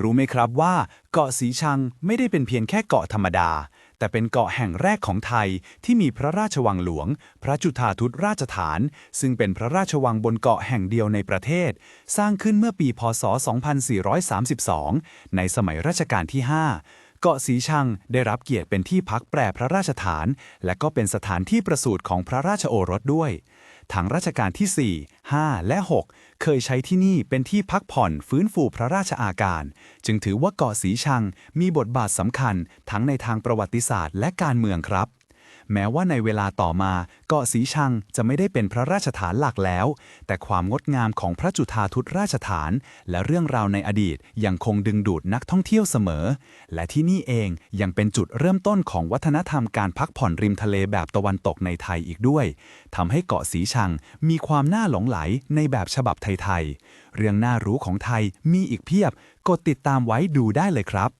รู้ไหมครับว่าเกาะสีชังไม่ได้เป็นเพียงแค่เกาะธรรมดา แต่เป็นเกาะแห่งแรกของไทยที่มีพระราชวังหลวง พระจุฑาทุตราชฐาน ซึ่งเป็นพระราชวังบนเกาะแห่งเดียวในประเทศ สร้างขึ้นเมื่อปี พศ 2432 ในสมัยรัชกาลที่ 5เกาะสีชังได้รับเกียรติเป็นที่พักแปรพระราชฐาน และก็เป็นสถานที่ประสูติของพระราชโอรสด้วยทางราชการที่4 5 และ 6 เคยใช้ที่นี่เป็นที่พักผ่อนฟื้นฟูพระราชอาการ จึงถือว่าเกาะสีชังมีบทบาทสำคัญทั้งในทางประวัติศาสตร์และการเมืองครับ แม้ว่าในเวลาต่อมาเกาะสีชังจะไม่ได้เป็นพระราชฐานหลักแล้ว แต่ความงดงามของพระจุฑาทุตราชฐาน และเรื่องราวในอดีตยังคงดึงดูดนักท่องเที่ยวเสมอ และที่นี่เองยังเป็นจุดเริ่มต้นของวัฒนธรรมการพักผ่อนริมทะเลแบบตะวันตกในไทยอีกด้วยทำให้เกาะสีชังมีความน่าหลงไหลในแบบฉบับไทยๆเรื่องน่ารู้ของไทยมีอีกเพียบ กดติดตามไว้ดูได้เลยครับ